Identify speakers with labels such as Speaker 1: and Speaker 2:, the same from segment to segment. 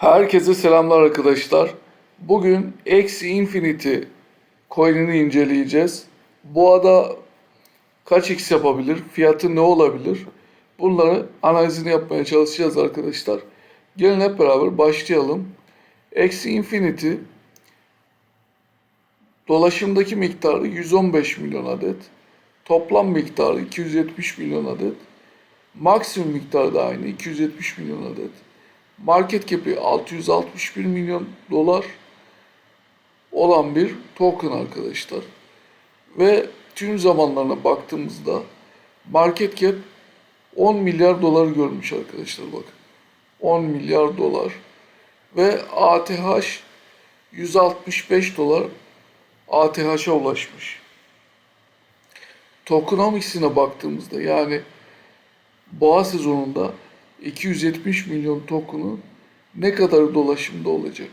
Speaker 1: Herkese selamlar arkadaşlar. Bugün X Infinity coin'ini inceleyeceğiz. Bu ada kaç X yapabilir? Fiyatı ne olabilir? Bunları analizini yapmaya çalışacağız arkadaşlar. Gelin hep beraber başlayalım. X Infinity dolaşımdaki miktarı 115 milyon adet. Toplam miktarı 270 milyon adet. Maksimum miktarı da aynı 270 milyon adet. Market cap'i 661 milyon dolar olan bir token arkadaşlar. Ve tüm zamanlarına baktığımızda market cap 10 milyar dolar görmüş arkadaşlar bakın. 10 milyar dolar ve ATH 165 dolar ATH'a ulaşmış. Tokenomics'ine baktığımızda yani boğa sezonunda 270 milyon token'u ne kadar dolaşımda olacak?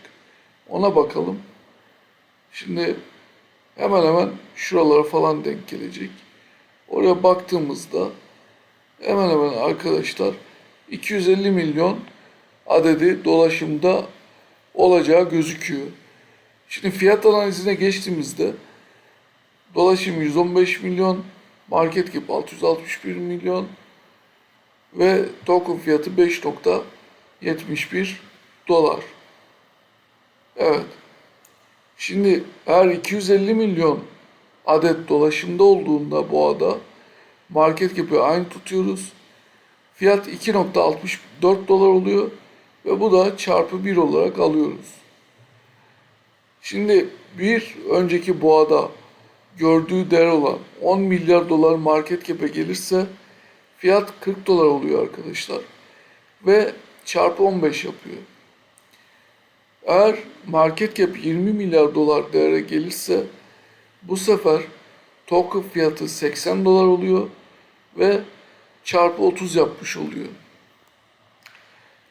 Speaker 1: Ona bakalım. Şimdi hemen hemen şuralara falan denk gelecek. Oraya baktığımızda hemen hemen arkadaşlar 250 milyon adedi dolaşımda olacağı gözüküyor. Şimdi fiyat analizine geçtiğimizde dolaşım 115 milyon, market cap 661 milyon, ve token fiyatı 5.71 dolar. Evet. Şimdi eğer 250 milyon adet dolaşımda olduğunda bu ada market cap'i aynı tutuyoruz. Fiyat 2.64 dolar oluyor ve bu da çarpı 1 olarak alıyoruz. Şimdi bir önceki boğada gördüğü değer olan 10 milyar dolar market cap'e gelirse Fiyat 40 dolar oluyor arkadaşlar. Ve çarpı 15 yapıyor. Eğer market cap 20 milyar dolar değere gelirse bu sefer token fiyatı 80 dolar oluyor ve çarpı 30 yapmış oluyor.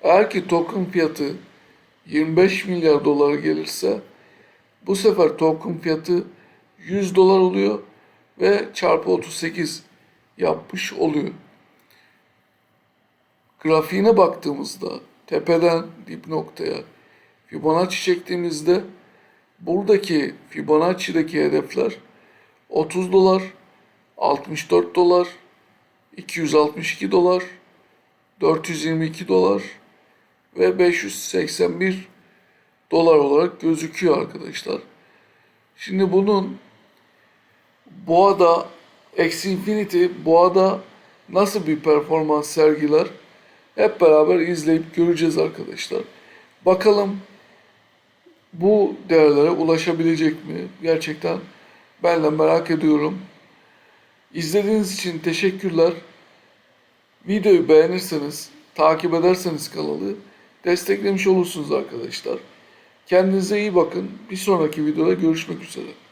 Speaker 1: Eğer ki token fiyatı 25 milyar dolara gelirse bu sefer token fiyatı 100 dolar oluyor ve çarpı 38 yapmış oluyor. Grafiğine baktığımızda tepeden dip noktaya Fibonacci çektiğimizde buradaki Fibonacci'deki hedefler 30 dolar, 64 dolar, 262 dolar, 422 dolar ve 581 dolar olarak gözüküyor arkadaşlar. Şimdi bunun boğada X Infinity boğada nasıl bir performans sergiler? Hep beraber izleyip göreceğiz arkadaşlar. Bakalım bu değerlere ulaşabilecek mi? Gerçekten ben de merak ediyorum. İzlediğiniz için teşekkürler. Videoyu beğenirseniz, takip ederseniz kanalı desteklemiş olursunuz arkadaşlar. Kendinize iyi bakın. Bir sonraki videoda görüşmek üzere.